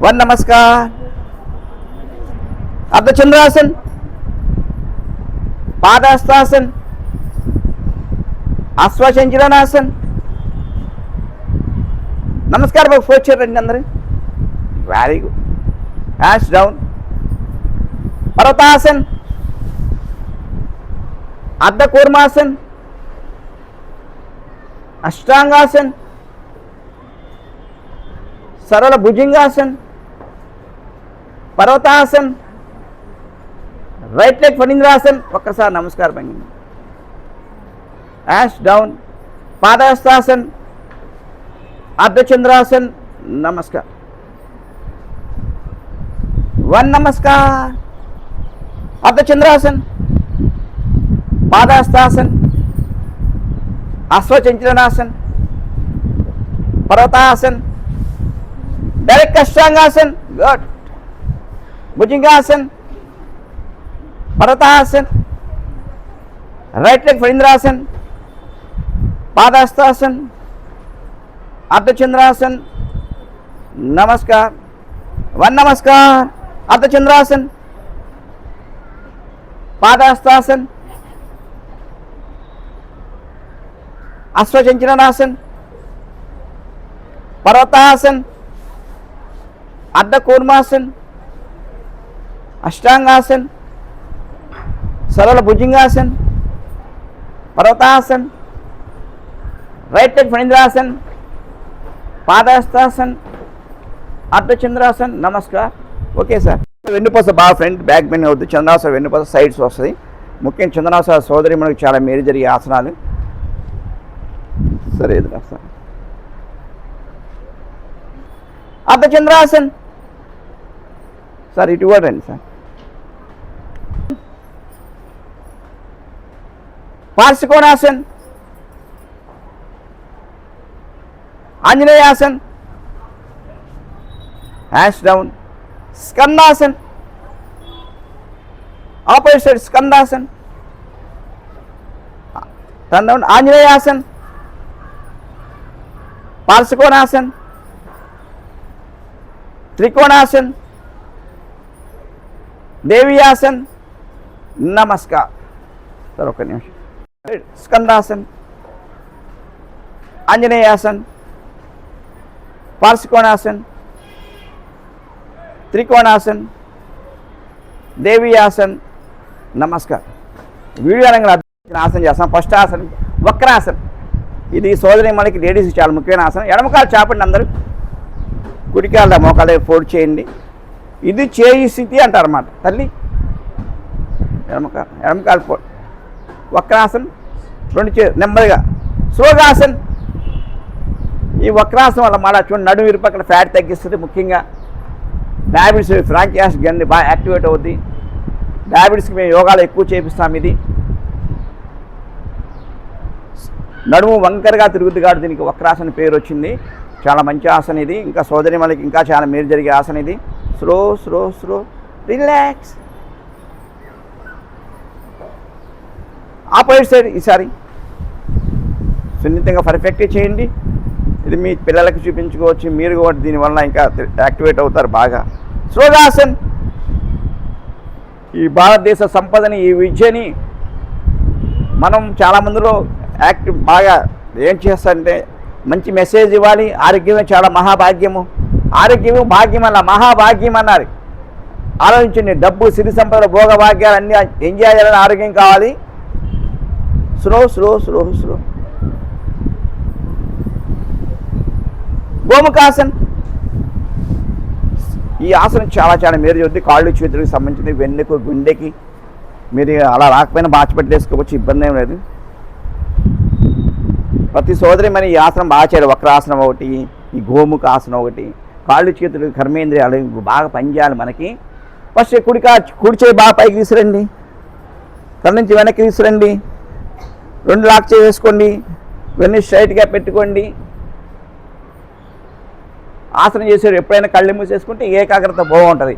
One नमस्कार अर्धचंद्रासन पादहस्तासन అశ్వచంచలనాసన్ నమస్కారం బాబు four రండి అందరు వెరీ గుడ్ హ్యాష్ డౌన్ పర్వతాసన్ అర్ధ కూర్మాసన్ అష్టాంగాసన్ సరళ భుజంగాసన్ పర్వతాసన్ రైట్ లెగ్ ఫణీంద్రాసన్ ఒక్కసారి నమస్కారం అండి. యాష్ డౌన్ పాదహస్తాసన్ అర్ధచంద్రాసన్ నమస్కార్. వన్ నమస్కార్. అర్ధచంద్రాసన్ పాదహస్తాసన్ అశ్వచంచలనాసన్ పర్వతాసన్ డైరెక్ట్ అష్టాంగాసన్ గుడ్. భుజంగాసన్ పర్వతాసన్ రైట్ లెగ్ ఫణీంద్రాసన్ పాదహస్తాసన్ అర్ధచంద్రాసన్ నమస్కార్ వన్ నమస్కార్ అర్ధచంద్రాసన్ పాదహస్తాసన్ అశ్వచంచలనాసన్ పర్వతాసన్ అర్ధకూర్మాసన్ అష్టాంగాసన్ సరళ భుజింగాసన్ పర్వతాసన్ రైట్ లెగ్ ఫణీంద్రాసన్ పాదహస్తాసన్ అర్ధచంద్రాసన్ నమస్కార్. Okay sir. వెన్నుపూస బాగా ఫ్రంట్ బ్యాక్ బెండ్ అవుతుంది చంద్రాస వెన్నుపూస సైడ్స్ వస్తుంది. ముఖ్యంగా చంద్రాస సోదరి మనకు చాలా మేలు జరిగే ఆసనాలు. సరే ఇది రాస్తాను అర్ధచంద్రాసన్ సార్ ఇటు కూడా రండి సార్. పార్శ్వకోణాసన్ ఆంజనేయాసన్ హ్యాష్ డౌన్ స్కందాసన్ ఆపోజిట్ సైడ్ స్కందాసన్ టర్న్ డౌన్ ఆంజనేయాసన్ పార్శ్వకోణాసన్ త్రికోణాసన్ దేవియాసన్. నమస్కార్. సార్ ఒక నిమిషం. స్కందాసన్ ఆంజనేయాసన్ పార్శ్వకోణాసన్ త్రికోణాసన్ దేవియాసన్. నమస్కారం. వీడియో అనగా అద్భుతమైన ఆసనం చేస్తాం. ఫస్ట్ ఆసనం వక్రాసన్. ఇది సోదరి మనకి లేడీస్ చాలా ముఖ్యమైన ఆసనం. ఎడమకాలు చేపండి అందరూ. కుడికాళ్ళ మోకాళ్ళ ఫోల్డ్ చేయండి. ఇది చేయి స్థితి అంటారు అన్నమాట తల్లి ఎడమకాలు ఎడమకాలు ఫోల్డ్. వక్రాసన్ రెండు చే నెమ్మదిగా. సోగాసన్ ఈ వక్రాసనం వల్ల మళ్ళీ చూడండి నడుము ఇరుపక్కల ఫ్యాట్ తగ్గిస్తుంది ముఖ్యంగా. డయాబెటీస్ ఫ్రాంకియాస్ గన్ని బాగా యాక్టివేట్ అవుద్ది. డయాబెటీస్కి మేము యోగాలు ఎక్కువ చేపిస్తాం ఇది. నడుము వంకరగా తిరుగుద్ది కాబట్టి దీనికి వక్రాసన పేరు వచ్చింది. చాలా మంచి ఆసన ఇది. ఇంకా సోదరి మనకి ఇంకా చాలా మేలు జరిగే ఆసన ఇది. Slow slow slow relax opposite side ఈసారి. సున్నితంగా పర్ఫెక్ట్గా చేయండి. ఇది మీ పిల్లలకి చూపించుకోవచ్చు. మీరు కూడా దీనివల్ల ఇంకా యాక్టివేట్ అవుతారు బాగా. శ్రోదాసన్ ఈ భారతదేశ సంపదని ఈ విద్యని మనం చాలామందిలో యాక్టివ్ బాగా ఏం చేస్తారంటే మంచి మెసేజ్ ఇవ్వాలి. ఆరోగ్యమే చాలా మహాభాగ్యము. ఆరోగ్యము భాగ్యం అన్న మహాభాగ్యం అన్నారు. ఆలోచించండి. డబ్బు సిరి సంపదలు భోగభాగ్యాలు అన్నీ ఎంజాయ్ చేయాలని ఆరోగ్యం కావాలి. స్లో స్లో స్లో స్లో గోముఖాసన్. ఈ ఆసనం చాలా చాలా మీరు చూద్ది కాళ్ళు చేతులకు సంబంధించింది వెన్నెకు గుండెకి. మీరు అలా రాకపోయినా బాచిపెట్టి వేసుకోవచ్చు ఇబ్బంది ఏం లేదు. ప్రతి సోదరి మరి ఈ ఆసనం బాగా చేయాలి. వక్రాసనం ఒకటి ఈ గోముఖ ఆసనం ఒకటి. కాళ్ళు చేతులు కర్మేంద్రియాలు బాగా పనిచేయాలి మనకి. ఫస్ట్ కుడికా కుడి చేయి బాగా పైకి తీసురండి తన నుంచి వెనక్కి తీసురండి రెండు లాక్ చేసేసుకోండి వేసుకోండి ఇవన్నీ స్ట్రైట్గా పెట్టుకోండి. ఆసనం చేసేవారు ఎప్పుడైనా కళ్ళు మూసేసుకుంటే ఏకాగ్రత బాగుంటుంది.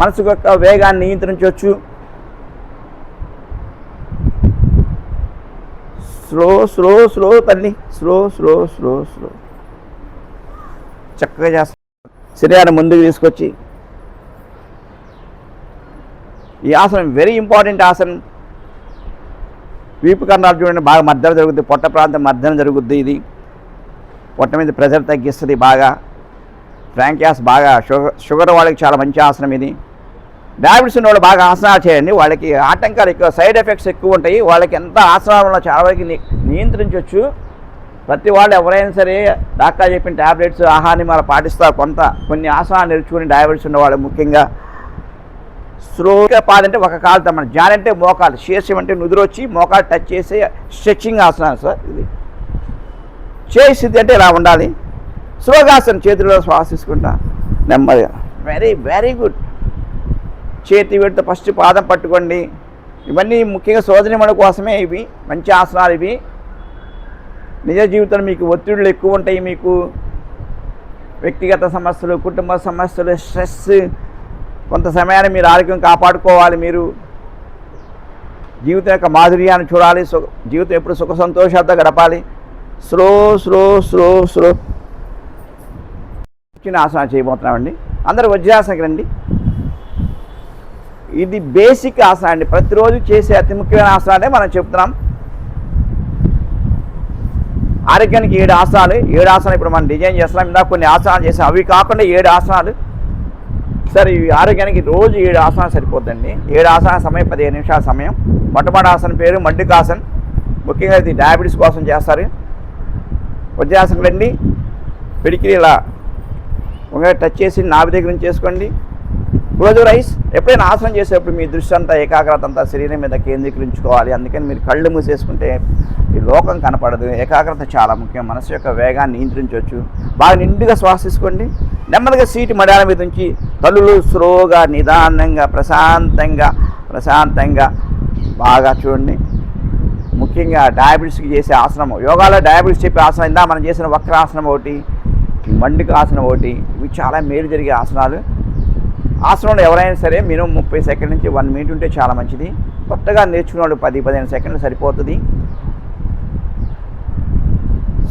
మనసు యొక్క వేగాన్ని నియంత్రించవచ్చు. స్లో స్లో స్లో తల్లి. స్లో స్లో స్లో స్లో చక్కగా చేస్తా. శరీరాన్ని ముందుకు తీసుకొచ్చి. ఈ ఆసనం వెరీ ఇంపార్టెంట్ ఆసనం. వీపు కండాలు చూడండి బాగా మధ్యన జరుగుద్ది పొట్ట ప్రాంతం మధ్యన జరుగుద్ది ఇది. పొట్ట మీద ప్రెషర్ తగ్గిస్తుంది బాగా. ఫ్రాంక్యాస్ బాగా షుగర్ షుగర్ వాళ్ళకి చాలా మంచి ఆసనం ఇది. డయాబెటీస్ ఉన్న వాళ్ళు బాగా ఆసనాలు చేయండి వాళ్ళకి ఆటంకాలు ఎక్కువ సైడ్ ఎఫెక్ట్స్ ఎక్కువ ఉంటాయి వాళ్ళకి ఎంత ఆసనాల వల్ల చాలా వరకు నియంత్రించవచ్చు ప్రతి వాళ్ళు ఎవరైనా సరే డాక్టర్ చెప్పిన ట్యాబ్లెట్స్ ఆహారాన్ని నియమాలు పాటిస్తారు కొంత కొన్ని ఆసనాలు నేర్చుకుని డయాబెటీస్ ఉన్న వాళ్ళు ముఖ్యంగా. స్లోగా పాదంటే ఒక కాలుతో మన జాన్ అంటే మోకాలు. శేషం అంటే నుదురొచ్చి మోకాలు టచ్ చేసే స్ట్రెచ్చింగ్ ఆసనాలు సార్ ఇది. చేసింది అంటే ఇలా ఉండాలి. స్లోగాసనం చేతిలో శ్వాస తీసుకుంటా. నెమ్మదిగా. వెరీ వెరీ గుడ్ చేతి పెడితే ఫస్ట్ పాదం పట్టుకోండి. ఇవన్నీ ముఖ్యంగా శోధనమణ కోసమే ఇవి. మంచి ఆసనాలు ఇవి. నిజ జీవితంలో మీకు ఒత్తిడులు ఎక్కువ ఉంటాయి మీకు. వ్యక్తిగత సమస్యలు కుటుంబ సమస్యలు స్ట్రెస్ కొంత సమయాన్ని మీరు ఆరోగ్యం కాపాడుకోవాలి మీరు జీవితం యొక్క మాధుర్యాన్ని చూడాలి సుఖ జీవితం ఎప్పుడు సుఖ సంతోషాలతో గడపాలి. Slow slow slow slow. చిన్న ఆసనాలు చేయబోతున్నామండి. అందరూ వజ్రాసనకి రండి. ఇది బేసిక్ ఆసనం అండి. ప్రతిరోజు చేసే అతి ముఖ్యమైన ఆసనాలే మనం చెప్తున్నాం. ఆరోగ్యానికి ఏడు ఆసనాలు. ఏడు ఆసనాలు ఇప్పుడు మనం డిజైన్ చేస్తున్నాం. ఇందాక కొన్ని ఆసనాలు చేసాం. అవి కాకుండా ఏడు ఆసనాలు. సార్ ఈ ఆరోగ్యానికి రోజు ఏడు ఆసనాలు సరిపోద్దండి. ఏడు ఆసనాల సమయం పదిహేను నిమిషాల సమయం. మొట్టమొదటి ఆసనం పేరు మడ్డికాసన్ ముఖ్యంగా ఇది డయాబెటీస్ కోసం చేస్తారు. వజ్రాసనం రండి పిడికిలి ఇలా ఒక టచ్ చేసి నాభి దగ్గర నుంచి చేసుకోండి. క్లోజ్ రైస్ ఎప్పుడైనా ఆసనం చేసేటప్పుడు మీ దృష్టి అంతా ఏకాగ్రత అంతా శరీరం మీద కేంద్రీకరించుకోవాలి. అందుకని మీరు కళ్ళు మూసేసుకుంటే ఈ లోకం కనపడదు. ఏకాగ్రత చాలా ముఖ్యం. మనసు యొక్క వేగాన్ని నియంత్రించవచ్చు. బాగా నిండుగా శ్వాస తీసుకోండి. నెమ్మదిగా సీటు మడాల మీద ఉంచి కళ్ళు స్లోగా నిదానంగా ప్రశాంతంగా ప్రశాంతంగా బాగా చూడండి. ముఖ్యంగా డయాబెటీస్కి చేసే ఆసనం. యోగాలో డయాబెటీస్ చెప్పే ఆసనం ఇందా మనం చేసిన వక్రాసనం ఒకటి మండుక ఆసనం ఒకటి ఇవి చాలా మేలు జరిగే ఆసనాలు. ఆసనంలో ఎవరైనా సరే మినిమం ముప్పై సెకండ్ నుంచి వన్ మినిట్ ఉంటే చాలా మంచిది. కొత్తగా నేర్చుకున్నాడు పది పదిహేను సెకండ్లు సరిపోతుంది.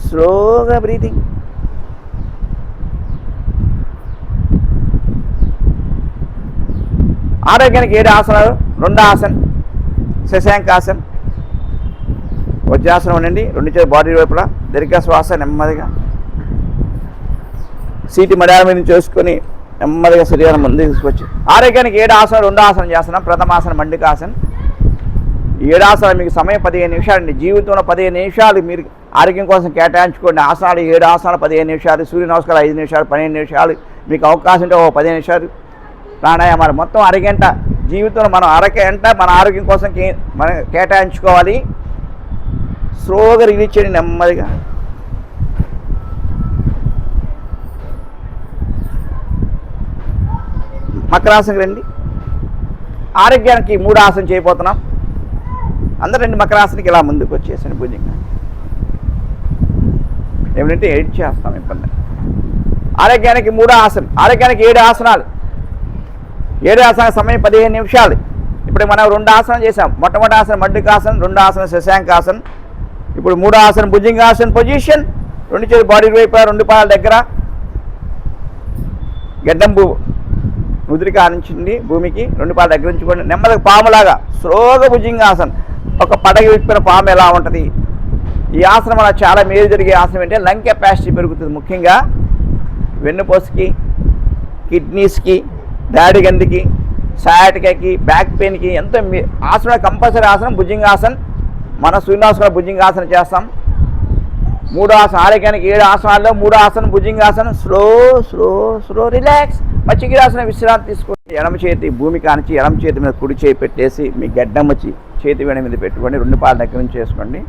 స్లోగా బ్రీతింగ్. ఆరోగ్యానికి ఏడు ఆసనాలు రెండు ఆసన్ శశాంకాసన్ వజ్రాసనం ఉండండి రెండు చేతి బాడీ వైపులా దీర్ఘ శ్వాస నెమ్మదిగా. సీటు మడాల మీద నుంచి చేసుకొని నెమ్మదిగా శరీరం ముందు తీసుకొచ్చి ఆరోగ్యానికి ఏడు ఆసనం రెండు ఆసనం చేస్తున్నాం ప్రథమాసనం మండికాసనం ఏడు ఆసనం మీకు సమయం పదిహేను నిమిషాలు అండి. జీవితంలో పదిహేను నిమిషాలు మీరు ఆరోగ్యం కోసం కేటాయించుకోండి. ఆసనాలు ఏడు ఆసనాలు పదిహేను నిమిషాలు సూర్య నమస్కారం ఐదు నిమిషాలు పన్నెండు నిమిషాలు మీకు అవకాశం ఉంటే ఓ పదిహేను నిమిషాలు. ప్రాణాయామాలు మొత్తం అరగంట జీవితంలో మనం అరగంట మన ఆరోగ్యం కోసం కే మనం కేటాయించుకోవాలి. స్లోగా రిలీజ్ చేయండి నెమ్మదిగా. మకరాసనకి రండి. ఆరోగ్యానికి మూడు ఆసనం చేయబోతున్నాం. అందరు రండి మకరాసనకి ఇలా ముందుకు వచ్చేసండి భుజంగా. ఏమిటంటే ఎయిట్ చేస్తాం ఇబ్బంది. ఆరోగ్యానికి మూడో ఆసనం ఆరోగ్యానికి ఏడు ఆసనాలు. ఏడు ఆసనాల సమయం పదిహేను నిమిషాలు. ఇప్పుడు మనం రెండు ఆసనం చేసాం మొట్టమొదటి ఆసనం మడ్డికాసనం రెండు ఆసనం శశాంకాసనం ఇప్పుడు మూడో ఆసనం భుజంగాసన్ పొజిషన్. రెండు చేతి బాడీ వైపు రెండు పాదాల దగ్గర. గడ్డం ముద్రిక భూమికి రెండు పాలు దగ్గర నెమ్మది పాములాగా స్లోగా భుజింగాసనం. ఒక పడగ విప్పిన పాము ఎలా ఉంటుంది? ఈ ఆసనం వల్ల చాలా మేలు జరిగే ఆసనం ఏంటంటే లంగ్ కెపాసిటీ పెరుగుతుంది ముఖ్యంగా వెన్నుపోసుకి కిడ్నీస్కి దాడిగందికి సాటికకి బ్యాక్ పెయిన్కి ఎంతో ఆసనం కంపల్సరీ ఆసనం భుజింగాసనం. మన సూర్యాసనం భుజింగాసనం చేస్తాం. మూడో ఆసనం ఆరోగ్యానికి ఏడు ఆసనాల్లో మూడో ఆసనం భుజింగాసనం. Slow slow slow relax. మచ్చిగిరాసనం విశ్రాంతి తీసుకుని ఎడమ చేతి భూమి కానిచి ఎడమ చేతి మీద కుడి చేయి పెట్టేసి మీ గడ్డం వచ్చి చేతి వేడి మీద పెట్టుకోండి రెండు పాల దగ్గర నుంచి చేసుకోండి.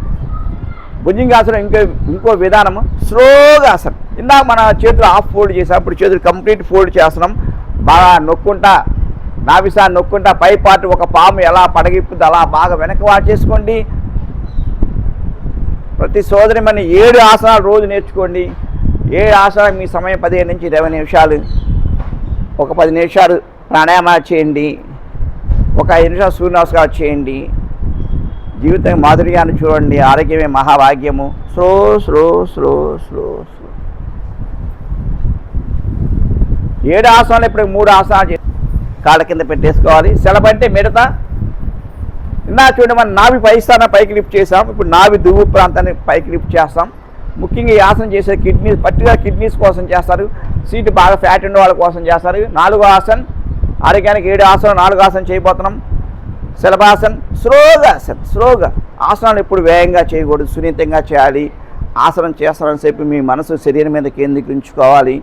భుజంగాసనం ఇంకో ఇంకో విధానము స్లోగా ఆసనం ఇందాక మన చేతులు హాఫ్ ఫోల్డ్ చేసాం ఇప్పుడు చేతులు కంప్లీట్ ఫోల్డ్ చేస్తున్నాం. బాగా నొక్కుంటా నాభిసా నొక్కుంటా పై పాటు ఒక పాము ఎలా పడగిప్పుద్ది అలా బాగా వెనక వాడు చేసుకోండి. ప్రతి సోదరి మన ఏడు ఆసనాలు రోజు నేర్చుకోండి. ఏడు ఆసనాలు మీ సమయం పదిహేను నుంచి ఇరవై నిమిషాలు ఒక పది నిమిషాలు ప్రాణాయామాలు చేయండి. ఒక ఐదు నిమిషాలు సూర్యనమస్కారం చేయండి. జీవితం మాధుర్యాన్ని చూడండి. ఆరోగ్యమే మహాభాగ్యము. Slow slow slow slow slow. ఏడు ఆసనాలు ఇప్పుడు మూడు ఆసనాలు చే- కాళ్ళ కింద పెట్టేసుకోవాలి. సెలబంటే మిడత. ఇందా చూడండి మనం నాభి పై స్థానం పైకి లిఫ్ట్ చేసాం ఇప్పుడు నాభి దువ్వు ప్రాంతాన్ని పైకి లిఫ్ట్ చేస్తాం. ముఖ్యంగా ఈ ఆసనం చేసే కిడ్నీస్ పట్టుగా కిడ్నీస్ కోసం చేస్తారు. సీటు బాగా ఫ్యాట్ ఉండే వాళ్ళ కోసం చేస్తారు. నాలుగో ఆసన్ ఆరోగ్యానికి ఏడు ఆసనం నాలుగు ఆసనం చేయబోతున్నాం. శిలభాసన్ స్లోగా ఆసన్ స్లోగా ఆసనాలు ఎప్పుడు వేగంగా చేయకూడదు సున్నితంగా చేయాలి. ఆసనం చేస్తారని చెప్పి మీ మనసు శరీరం మీద కేంద్రీకరించుకోవాలి.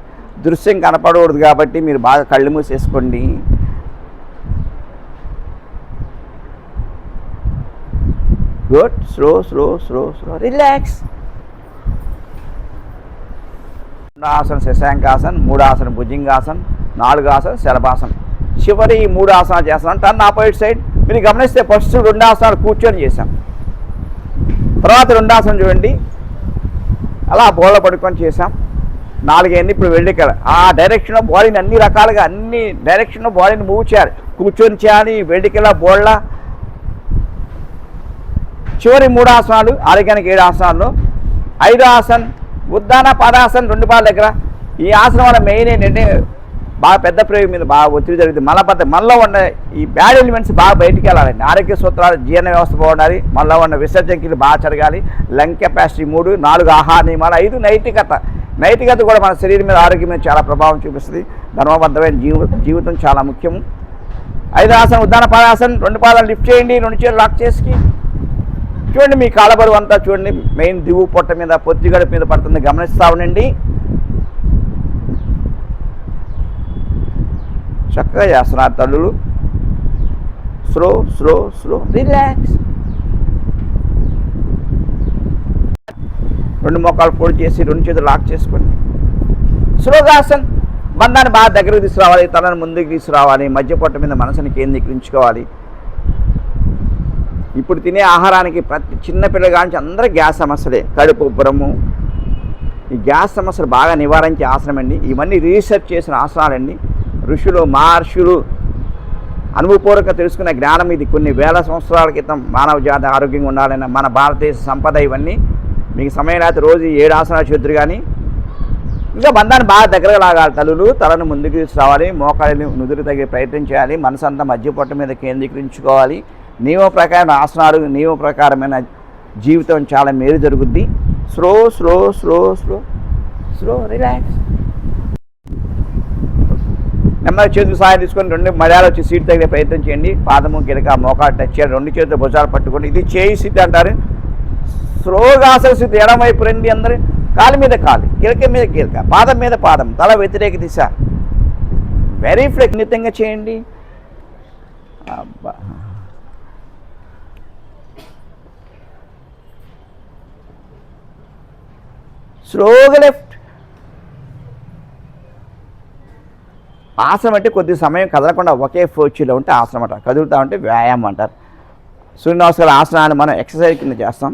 దృశ్యం కనపడకూడదు కాబట్టి మీరు బాగా కళ్ళు మూసేసుకోండి. Good slow slow slow slow relax ఆసన శశాంకాసన్ మూడాసన భుజింగాసనం నాలుగు ఆసన శలభాసన్ చివరి ఈ మూడు ఆసనాలు చేస్తున్నాం టర్న్ ఆపోజిట్ సైడ్. మీరు గమనిస్తే ఫస్ట్ రెండు ఆసనాలు కూర్చొని చేసాం తర్వాత రెండు ఆసనం చూడండి. అలా బోళ్ళ పడుకొని చేసాం నాలుగైంది ఇప్పుడు వెళ్ళికల ఆ డైరెక్షన్లో బాడీని అన్ని రకాలుగా అన్ని డైరెక్షన్లో బాడీని మూవ్ చేయాలి. కూర్చొని చేయాలి వెళ్ళికెళ్ళ బోళ్ళ. చివరి మూడు ఆసనాలు ఆరోగ్యానికి ఏడు ఆసనాలు. ఐదు ఆసన్ ఉద్దాన పాదాసన్ రెండు పాదాల దగ్గర. ఈ ఆసనం వల్ల మెయిన్ ఏంటంటే బాగా పెద్ద ప్రయోగం మీద బాగా ఒత్తిడి జరుగుతుంది మలబద్ధ మనలో ఉన్న ఈ బ్యాడ్ ఎలిమెంట్స్ బాగా బయటికి వెళ్ళాలండి. ఆరోగ్య సూత్రాలు జీర్ణ వ్యవస్థ బాగుండాలి. మనలో ఉన్న విసర్జంకిలు బాగా జరగాలి. లంగ్ కెపాసిటీ మూడు నాలుగు ఆహార నియమాలు ఐదు నైతికత. నైతికత కూడా మన శరీరం మీద ఆరోగ్యం మీద చాలా ప్రభావం చూపిస్తుంది. ధర్మబద్ధమైన జీవ జీవితం చాలా ముఖ్యం ఐదు ఆసనం ఉద్దాన పాదాసనం రెండు పాదాలు లిఫ్ట్ చేయండి రెండు చేతులు లాక్ చేసి చూడండి మీ కాలబరువు అంతా చూడండి. మెయిన్ దివు పొట్ట మీద పొత్తిగడ మీద పడుతుంది. గమనిస్తూ ఉండండి. చక్కగా చేస్తున్నారు తల్లులు. Slow slow slow. రిలాక్స్. రెండు మొక్కలు ఫోల్డ్ చేసి రెండు చేతులు లాక్ చేసుకోండి. స్లోగా ఆసన్. బంధాన్ని బాగా దగ్గరకు తీసుకురావాలి తలను ముందుకు తీసుకురావాలి మధ్య పొట్ట మీద మనసుని కేంద్రీకరించుకోవాలి. ఇప్పుడు తినే ఆహారానికి ప్రతి చిన్న పిల్లగా అందరూ గ్యాస్ సమస్యలే. కడుపు ఉబ్బరము. ఈ గ్యాస్ సమస్యలు బాగా నివారించే ఆసనం అండి. ఇవన్నీ రీసెర్చ్ చేసిన ఆసనాలండి ఋషులు మహర్షులు అనుభవపూర్వక తెలుసుకున్న జ్ఞానం ఇది. కొన్ని వేల సంవత్సరాల క్రితం మానవ జాతి ఆరోగ్యంగా ఉండాలన్న మన భారతదేశ సంపద ఇవన్నీ. మీకు సమయం లేకపోతే రోజు ఏడు ఆసనాలు చేద్దరు కానీ ఇంకా బంధాన్ని బాగా దగ్గరగా లాగాలి. తలులు తలను ముందుకు తీసుకురావాలి. మోకాళ్ళని నుదురు తగ్గే ప్రయత్నం చేయాలి. మనసంతా అంతా మధ్య పొట్ట మీద కేంద్రీకరించుకోవాలి. నియమ ప్రకారం ఆసనాలు నియమ ప్రకారమైన జీవితం చాలా మేలు జరుగుద్ది. Slow slow slow slow slow relax నెమ్మది చేతులు సాయం తీసుకొని రెండు మర్యాద వచ్చి సీట్ తగిలే ప్రయత్నం చేయండి. పాదము గిరక మోకాలు టచ్ చేయండి. రెండు చేతులు భుజాలు పట్టుకోండి. ఇది చేయి స్థితి అంటారు. స్లోగా అసలు స్థితి ఎడమవైపు రండి అందరు. కాలు మీద కాలు గిరక మీద గిరక పాదం మీద పాదం తల వ్యతిరేక దిశ. వెరీ ఫ్లెక్నితంగా చేయండి. అబ్బా. స్లోగా లెఫ్ట్. ఆసనం అంటే కొద్ది సమయం కదలకుండా ఒకే ఫోర్చీలో ఉంటే ఆసనం అంటారు. కదులుతా ఉంటే వ్యాయామం అంటారు. సూర్యనమస్కార ఆసనాన్ని మనం ఎక్సర్సైజ్ కింద చేస్తాం.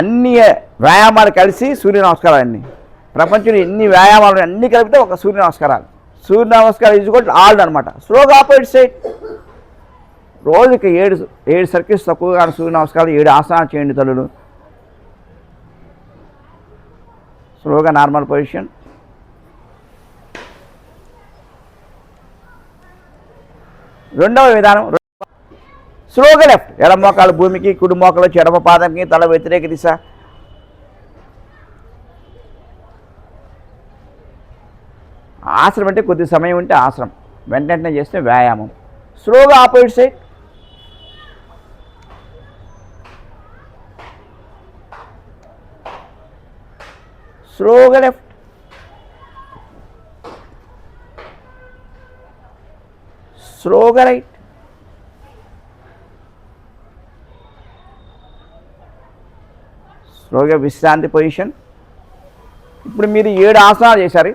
అన్ని వ్యాయామాలు కలిసి సూర్య నమస్కారాన్ని ప్రపంచంలో ఎన్ని వ్యాయామాలు అన్నీ కలిపితే ఒక సూర్య నమస్కారాలు సూర్య నమస్కారం ఇది కూడా ఆల్డ్ అనమాట స్లోగా ఆపోజిట్ సైడ్ రోజుకి ఏడు ఏడు సర్కిల్స్ తక్కువగా సూర్య నమస్కారాలు ఏడు ఆసనాలు చేయండి తల్లులు. స్లోగా నార్మల్ పొజిషన్. రెండవ విధానం స్లోగా లెఫ్ట్ ఎడమ మోకాలు భూమికి కుడి మోకాలు ఎడమ పాదంకి తల వ్యతిరేక దిశ. ఆసనం అంటే కొద్ది సమయం ఉంటే ఆసనం వెంట వెంటనే చేస్తే వ్యాయామం. స్లోగా ఆపోజిట్ సైడ్ స్లోగా లెఫ్ట్. స్లోగా రైట్. స్లోగా విశ్రాంతి పొజిషన్. ఇప్పుడు మీరు ఏడు ఆసనాలు చేశారు.